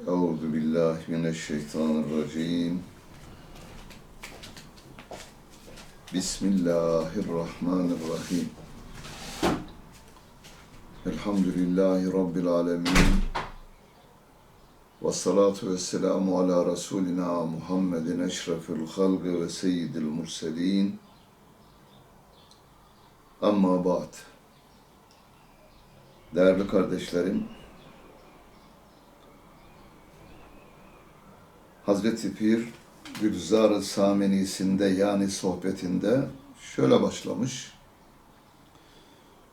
Euzu billahi mineşşeytanirracim. Bismillahirrahmanirrahim. Elhamdülillahi Rabbil alemin. Ve salatu ve selamu ala Resulina Muhammedin eşrefil halgı ve seyyidil murselin. Amma ba'd. Değerli kardeşlerim, Hazreti Pir Gülzar-ı Samenisinde yani sohbetinde şöyle başlamış.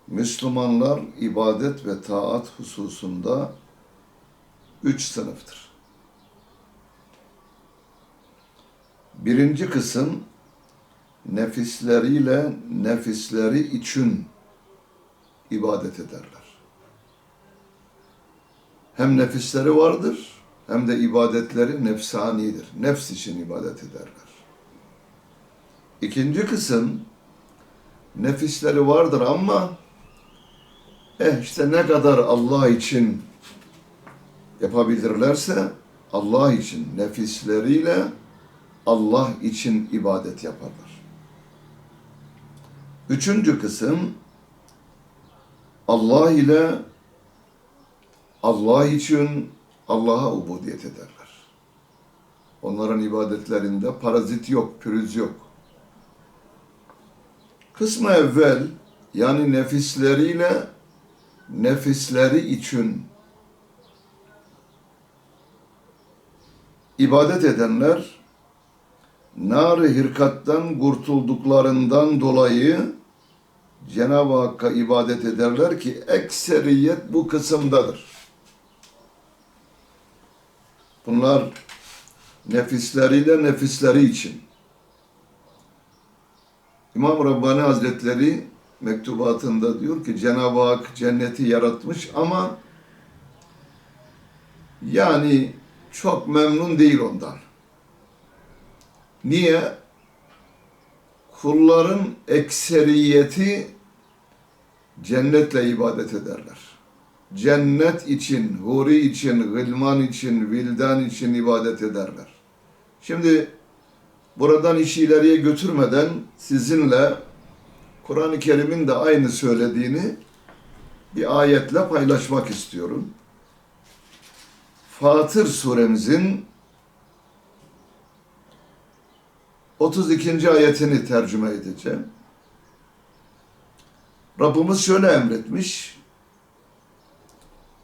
Müslümanlar ibadet ve taat hususunda üç sınıftır. Birinci kısım nefisleriyle nefisleri için ibadet ederler. Hem nefisleri vardır hem de ibadetleri nefsanidir. Nefs için ibadet ederler. İkinci kısım nefisleri vardır ama eh işte ne kadar Allah için yapabilirlerse Allah için nefisleriyle Allah için ibadet yaparlar. Üçüncü kısım Allah ile Allah için Allah'a ubudiyet ederler. Onların ibadetlerinde parazit yok, pürüz yok. Kısmı evvel yani nefisleriyle nefisleri için ibadet edenler nar-ı hirkattan kurtulduklarından dolayı Cenab-ı Hakk'a ibadet ederler ki ekseriyet bu kısımdadır. Bunlar nefisleriyle nefisleri için. İmam Rabbani Hazretleri mektubatında diyor ki Cenab-ı Hak cenneti yaratmış ama yani çok memnun değil ondan. Niye? Kulların ekseriyeti cennetle ibadet ederler cennet için, huri için, gılman için, vildan için ibadet ederler. Şimdi buradan işi ileriye götürmeden sizinle Kur'an-ı Kerim'in de aynı söylediğini bir ayetle paylaşmak istiyorum. Fatır suremizin 32. ayetini tercüme edeceğim. Rabbimiz şöyle emretmiş.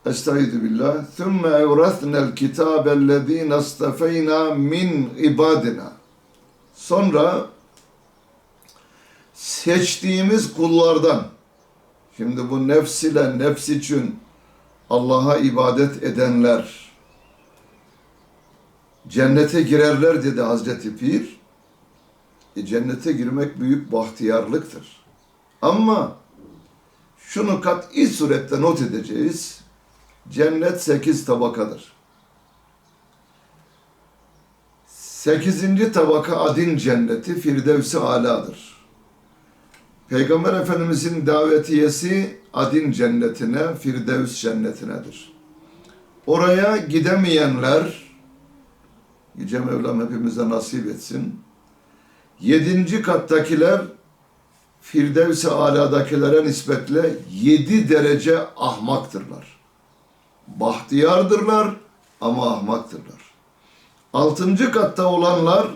Estaizu billah. Thumma evrathna el-kitabe ellezine istefeyna min ibadina. Sonra seçtiğimiz kullardan şimdi bu nefs ile nefs için Allah'a ibadet edenler cennete girerler dedi Hazreti Pir. E, cennete girmek büyük bahtiyarlıktır. Ama şunu kat'i surette not edeceğiz. Cennet sekiz tabakadır. Sekizinci tabaka adin cenneti Firdevs-i Ala'dır. Peygamber Efendimizin davetiyesi adin cennetine, Firdevs cennetinedir. Oraya gidemeyenler, Yüce Mevlam hepimize nasip etsin. Yedinci kattakiler Firdevs-i Ala'dakilere nispetle yedi derece ahmaktırlar bahtiyardırlar ama ahmaktırlar. Altıncı katta olanlar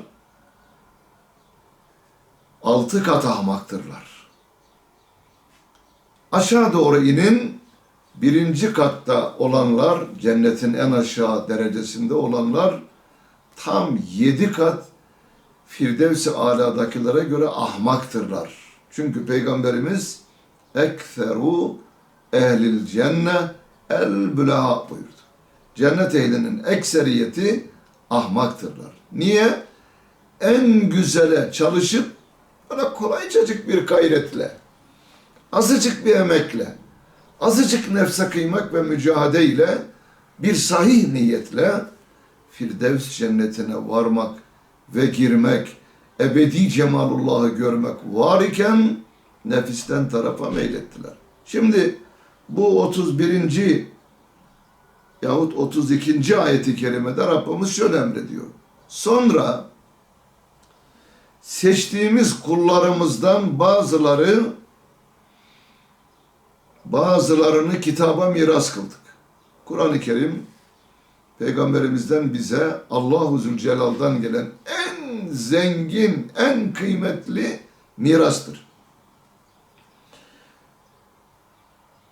altı kat ahmaktırlar. Aşağı doğru inin birinci katta olanlar cennetin en aşağı derecesinde olanlar tam yedi kat Firdevs-i Ala'dakilere göre ahmaktırlar. Çünkü Peygamberimiz ekseru ehlil cennet el bülaha buyurdu. Cennet ehlinin ekseriyeti ahmaktırlar. Niye? En güzele çalışıp böyle kolaycacık bir gayretle, azıcık bir emekle, azıcık nefse kıymak ve mücadele ile bir sahih niyetle Firdevs cennetine varmak ve girmek, ebedi cemalullah'ı görmek var iken nefisten tarafa meylettiler. Şimdi bu 31. yahut 32. ayeti kerimede Rabbimiz şöyle emrediyor. Sonra seçtiğimiz kullarımızdan bazıları bazılarını kitaba miras kıldık. Kur'an-ı Kerim Peygamberimizden bize Allahu Zülcelal'dan gelen en zengin, en kıymetli mirastır.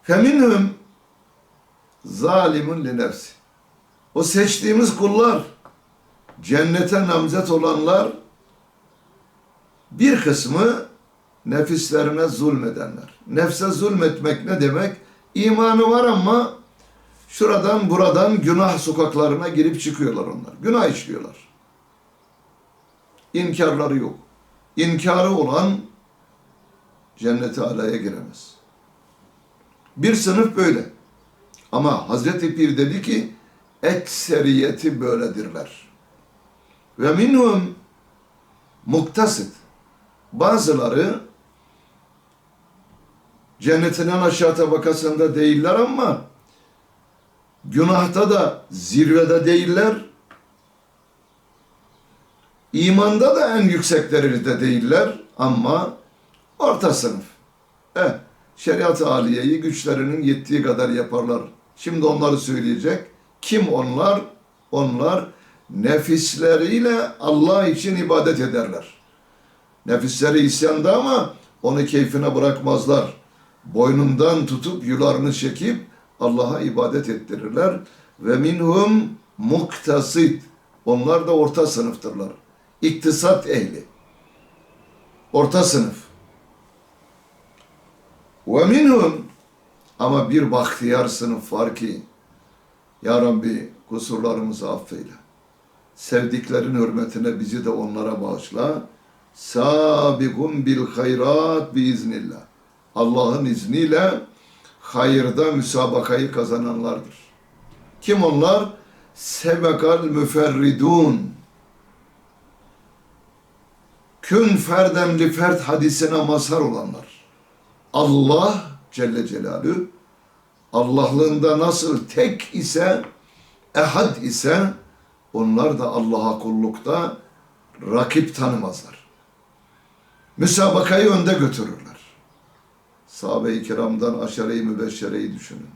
Feminhum zalimun li nefsi. O seçtiğimiz kullar, cennete namzet olanlar, bir kısmı nefislerine zulmedenler. Nefse zulmetmek ne demek? İmanı var ama şuradan buradan günah sokaklarına girip çıkıyorlar onlar. Günah işliyorlar. İnkarları yok. İnkarı olan cennete alaya giremez. Bir sınıf böyle. Ama Hazreti Pir dedi ki ekseriyeti böyledirler. Ve minhum muktasit. Bazıları cennetinin aşağı tabakasında değiller ama günahta da zirvede değiller. İmanda da en yüksek derecede değiller ama orta sınıf. Eh, şeriat-ı aliyeyi güçlerinin yettiği kadar yaparlar. Şimdi onları söyleyecek. Kim onlar? Onlar nefisleriyle Allah için ibadet ederler. Nefisleri isyanda ama onu keyfine bırakmazlar. Boynundan tutup yularını çekip Allah'a ibadet ettirirler. Ve minhum muktasit. Onlar da orta sınıftırlar. İktisat ehli. Orta sınıf. Ve minhum ama bir bahtiyar sınıf var ki Ya Rabbi kusurlarımızı affeyle. Sevdiklerin hürmetine bizi de onlara bağışla. Sabiqun bil hayrat biiznillah. Allah'ın izniyle hayırda müsabakayı kazananlardır. Kim onlar? Sebekal müferridun. Kün ferden li fert hadisine mazhar olanlar. Allah Celle Celaluhu Allah'lığında nasıl tek ise, ehad ise onlar da Allah'a kullukta rakip tanımazlar. Müsabakayı önde götürürler. Sahabe-i kiramdan aşere-i mübeşşereyi düşünün.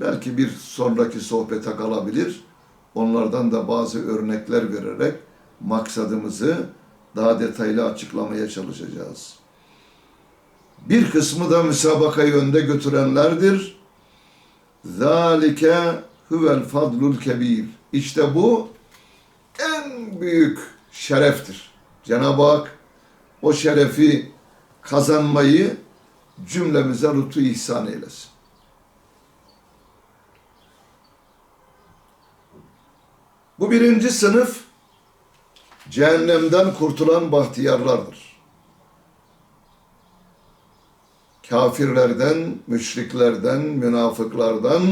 Belki bir sonraki sohbete kalabilir. Onlardan da bazı örnekler vererek maksadımızı daha detaylı açıklamaya çalışacağız. Bir kısmı da müsabakayı önde götürenlerdir. Zalike huvel fadlul kebir. İşte bu en büyük şereftir. Cenab-ı Hak o şerefi kazanmayı cümlemize lütfu ihsan eylesin. Bu birinci sınıf cehennemden kurtulan bahtiyarlardır. Kafirlerden, müşriklerden, münafıklardan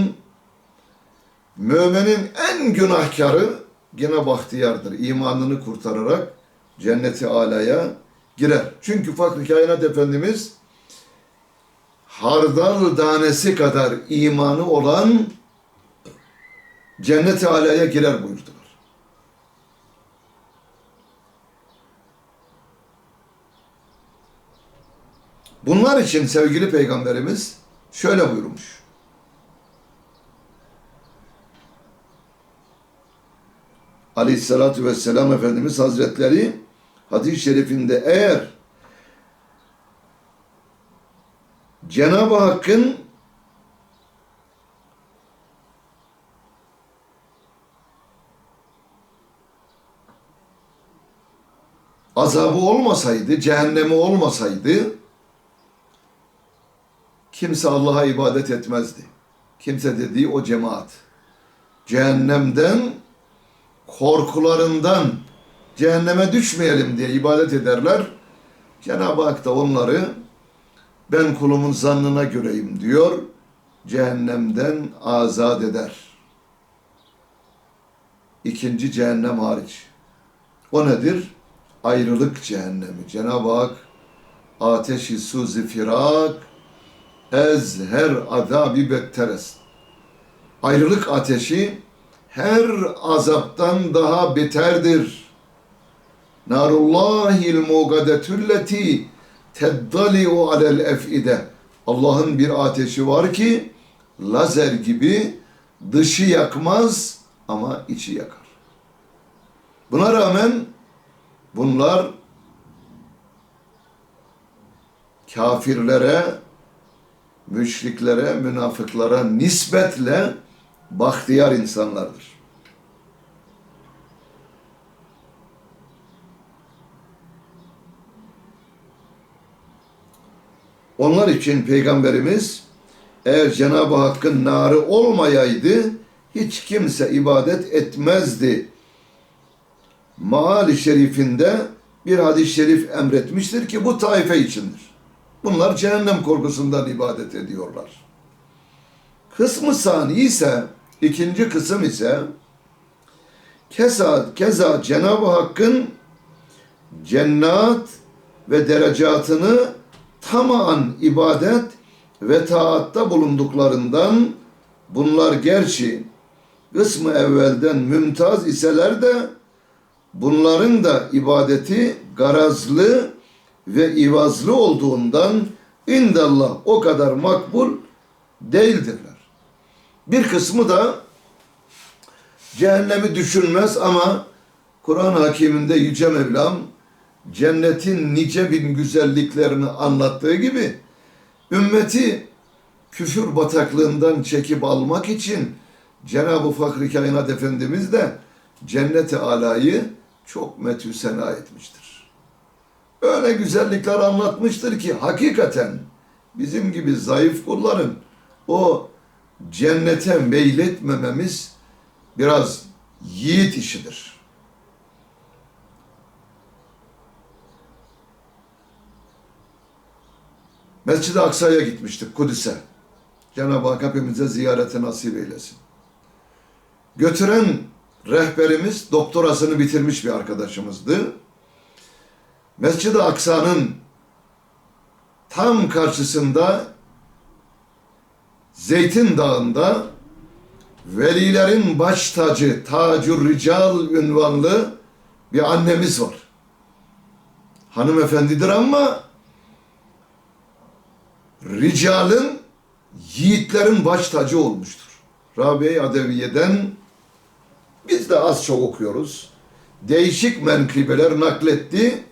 müminin en günahkarı yine bahtiyardır. İmanını kurtararak cenneti alaya girer. Çünkü Fakr Kainat Efendimiz hardal tanesi kadar imanı olan cennet-i alaya girer buyurdular. Bunlar için sevgili peygamberimiz şöyle buyurmuş. Aleyhissalatü vesselam Efendimiz Hazretleri hadis-i şerifinde eğer Cenab-ı Hakk'ın azabı olmasaydı, cehennemi olmasaydı kimse Allah'a ibadet etmezdi. Kimse dediği o cemaat. Cehennemden korkularından cehenneme düşmeyelim diye ibadet ederler. Cenab-ı Hak da onları ben kulumun zannına göreyim diyor. Cehennemden azat eder. İkinci cehennem hariç. O nedir? Ayrılık cehennemi. Cenab-ı Hak ateşi suzi firak ez her adabi betteres. ayrılık ateşi her azaptan daha beterdir. Narullahil mugadetülleti teddali'u alel ef'ide. Allah'ın bir ateşi var ki lazer gibi dışı yakmaz ama içi yakar. Buna rağmen bunlar kafirlere, müşriklere, münafıklara nispetle bahtiyar insanlardır. Onlar için Peygamberimiz eğer Cenab-ı Hakk'ın narı olmayaydı hiç kimse ibadet etmezdi. Maali şerifinde bir hadis-i şerif emretmiştir ki bu taife içindir. Bunlar cehennem korkusundan ibadet ediyorlar. Kısmı sani ise, ikinci kısım ise keza, keza Cenab-ı Hakk'ın cennet ve derecatını tamamen ibadet ve taatta bulunduklarından bunlar gerçi kısmı evvelden mümtaz iseler de bunların da ibadeti garazlı ve ivazlı olduğundan indallah o kadar makbul değildirler. Bir kısmı da cehennemi düşünmez ama Kur'an hakiminde Yüce Mevlam cennetin nice bin güzelliklerini anlattığı gibi ümmeti küfür bataklığından çekip almak için Cenab-ı Fahri Kainat Efendimiz de cenneti alayı çok metü sena etmiştir. Öyle güzellikler anlatmıştır ki hakikaten bizim gibi zayıf kulların o cennete meyletmememiz biraz yiğit işidir. Mescid-i Aksa'ya gitmiştik Kudüs'e. Cenab-ı Hak hepimize ziyarete nasip eylesin. Götüren rehberimiz doktorasını bitirmiş bir arkadaşımızdı. Mescid-i Aksa'nın tam karşısında Zeytin Dağı'nda velilerin baş tacı, tacur rical ünvanlı bir annemiz var. Hanımefendidir ama ricalın, yiğitlerin baş tacı olmuştur. Rabia Adeviye'den biz de az çok okuyoruz. Değişik menkıbeler nakletti.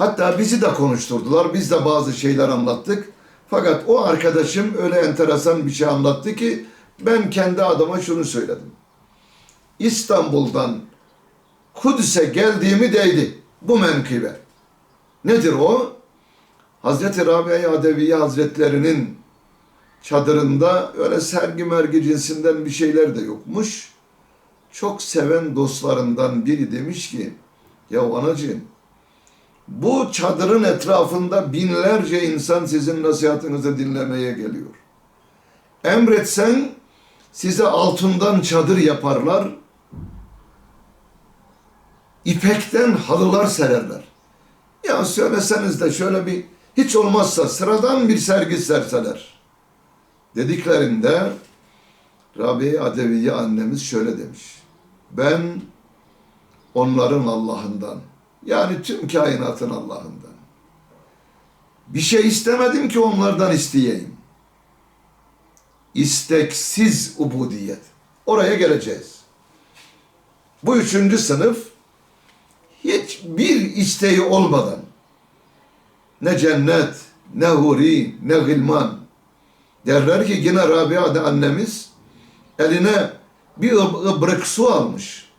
Hatta bizi de konuşturdular. Biz de bazı şeyler anlattık. Fakat o arkadaşım öyle enteresan bir şey anlattı ki ben kendi adıma şunu söyledim. İstanbul'dan Kudüs'e geldiğimi değdi bu menkıbe. Nedir o? Hazreti Rabia Adeviye Hazretlerinin çadırında öyle sergi mergi cinsinden bir şeyler de yokmuş. Çok seven dostlarından biri demiş ki ya anacığım bu çadırın etrafında binlerce insan sizin nasihatınızı dinlemeye geliyor. Emretsen size altından çadır yaparlar. İpekten halılar sererler. Ya söyleseniz de şöyle bir hiç olmazsa sıradan bir sergi serseler. Dediklerinde Rabia Adeviye annemiz şöyle demiş. Ben onların Allah'ından yani tüm kainatın Allah'ından. Bir şey istemedim ki onlardan isteyeyim. İsteksiz ubudiyet. Oraya geleceğiz. Bu üçüncü sınıf hiçbir isteği olmadan ne cennet, ne huri, ne gılman derler ki yine Rabia annemiz eline bir ıbrık su almış.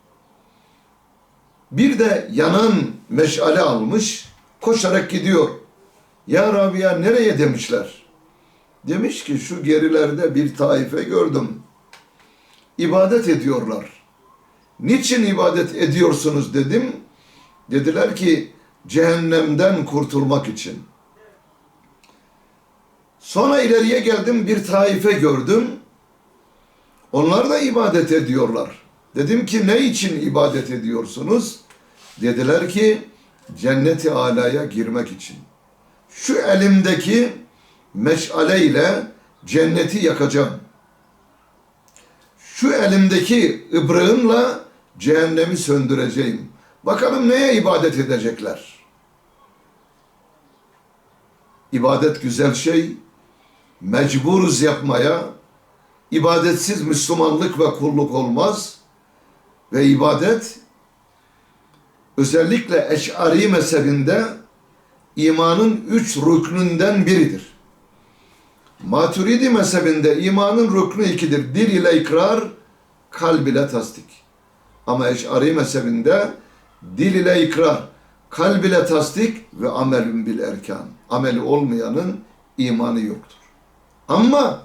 Bir de yanan meşale almış, koşarak gidiyor. Ya Rabia nereye demişler. Demiş ki şu gerilerde bir taife gördüm. İbadet ediyorlar. Niçin ibadet ediyorsunuz dedim. Dediler ki cehennemden kurtulmak için. Sonra ileriye geldim bir taife gördüm. Onlar da ibadet ediyorlar. Dedim ki ne için ibadet ediyorsunuz? Dediler ki cenneti alaya girmek için. Şu elimdeki meşale ile cenneti yakacağım. Şu elimdeki ibrığımla cehennemi söndüreceğim. Bakalım neye ibadet edecekler? İbadet güzel şey. Mecburuz yapmaya. İbadetsiz Müslümanlık ve kulluk olmaz. Ve ibadet özellikle Eş'ari mezhebinde imanın üç rüknünden biridir. Maturidi mezhebinde imanın rüknü ikidir. Dil ile ikrar, kalb ile tasdik. Ama Eş'ari mezhebinde dil ile ikrar, kalb ile tasdik ve amelün bil erkan. Ameli olmayanın imanı yoktur. Ama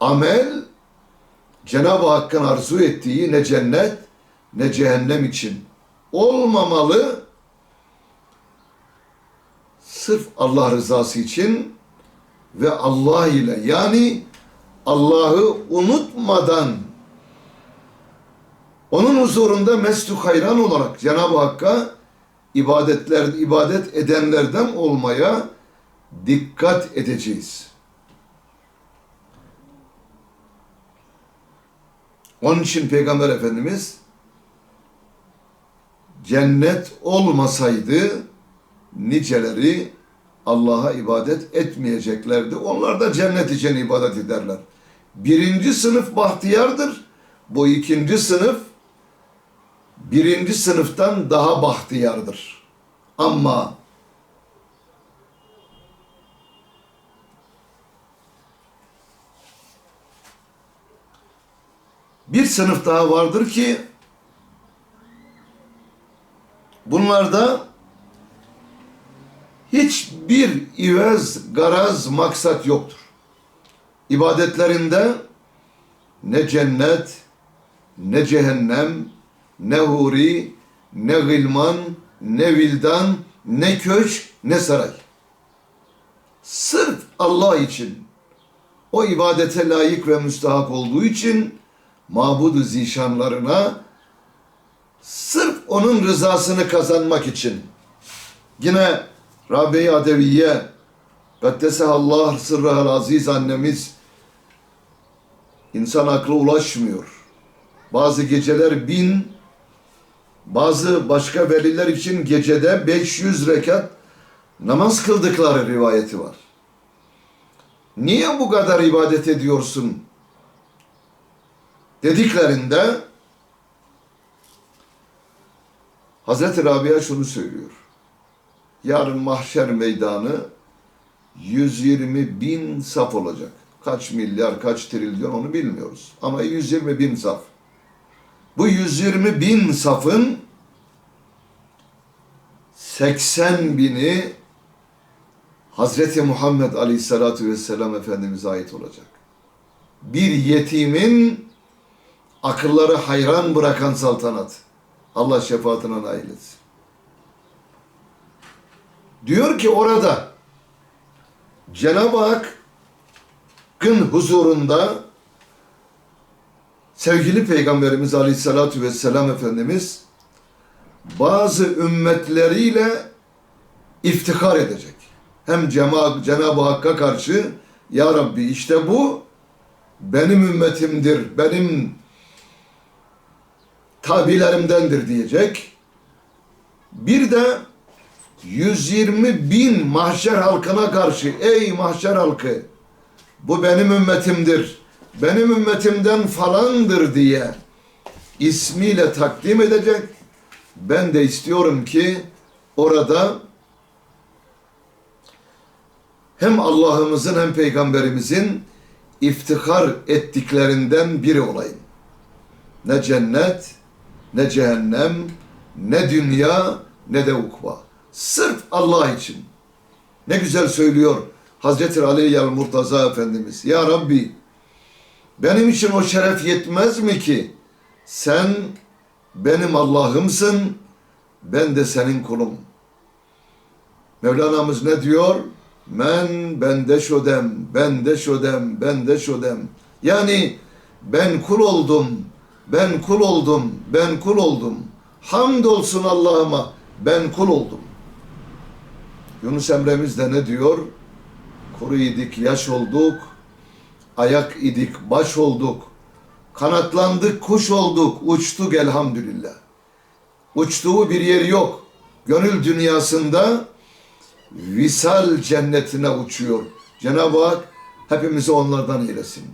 amel Cenab-ı Hakk'ın arzu ettiği ne cennet ne cehennem için olmamalı. Sırf Allah rızası için ve Allah ile yani Allah'ı unutmadan onun huzurunda mestu hayran olarak Cenab-ı Hakk'a ibadetler ibadet edenlerden olmaya dikkat edeceğiz. Onun için Peygamber Efendimiz cennet olmasaydı niceleri Allah'a ibadet etmeyeceklerdi. Onlar da cennet için ibadet ederler. Birinci sınıf bahtiyardır. Bu ikinci sınıf birinci sınıftan daha bahtiyardır. Ama bir sınıf daha vardır ki bunlarda hiçbir ivez, garaz, maksat yoktur. İbadetlerinde ne cennet, ne cehennem, ne huri, ne gılman, ne vildan, ne köşk, ne saray. Sırf Allah için, o ibadete layık ve müstahak olduğu için mabudu zişanlarına sırf onun rızasını kazanmak için yine Rabi Adeviye Allah sırrahal aziz annemiz insan aklı ulaşmıyor. Bazı geceler bin bazı başka veliler için gecede 500 rekat namaz kıldıkları rivayeti var. Niye bu kadar ibadet ediyorsun? Dediklerinde Hazreti Rabia şunu söylüyor. Yarın mahşer meydanı 120 bin saf olacak. Kaç milyar, kaç trilyon onu bilmiyoruz. Ama 120 bin saf. Bu 120 bin safın 80 bini Hazreti Muhammed Aleyhisselatü Vesselam Efendimiz'e ait olacak. Bir yetimin akılları hayran bırakan saltanat. Allah şefaatine nail etsin. Diyor ki orada Cenab-ı Hakk'ın huzurunda sevgili Peygamberimiz Aleyhisselatü Vesselam Efendimiz bazı ümmetleriyle iftihar edecek. Hem Cenab-ı Hakk'a karşı Ya Rabbi işte bu benim ümmetimdir, benim tabilerimdendir diyecek. Bir de 120 bin mahşer halkına karşı ey mahşer halkı bu benim ümmetimdir, benim ümmetimden falandır diye ismiyle takdim edecek. Ben de istiyorum ki orada hem Allah'ımızın hem Peygamberimizin iftihar ettiklerinden biri olayım. Ne cennet, ne cehennem, ne dünya, ne de ukba. Sırf Allah için. Ne güzel söylüyor Hazreti Ali Yal Murtaza Efendimiz. Ya Rabbi benim için o şeref yetmez mi ki sen benim Allah'ımsın, ben de senin kulum. Mevlana'mız ne diyor? Men bende şodem, bende şodem, bende şodem. Yani ben kul oldum, ben kul oldum, ben kul oldum. Hamdolsun Allah'ıma, ben kul oldum. Yunus Emre'miz de ne diyor? Kuru idik, yaş olduk, ayak idik, baş olduk. Kanatlandık, kuş olduk, uçtuk elhamdülillah. Uçtuğu bir yer yok. Gönül dünyasında visal cennetine uçuyor. Cenab-ı Hak hepimizi onlardan eylesin.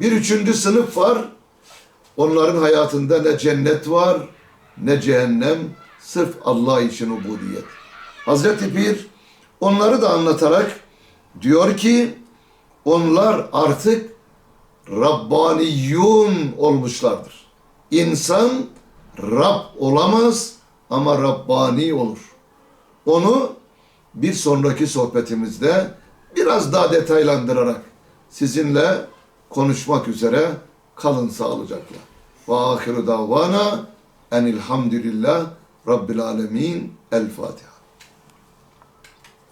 Bir üçüncü sınıf var. Onların hayatında ne cennet var ne cehennem. Sırf Allah için ubudiyet. Hazreti Pir onları da anlatarak diyor ki onlar artık Rabbaniyun olmuşlardır. İnsan Rab olamaz ama Rabbani olur. Onu bir sonraki sohbetimizde biraz daha detaylandırarak sizinle konuşmak üzere kalın sağlıcakla. Ve ahiru davana enilhamdülillah Rabbil alemin. El Fatiha.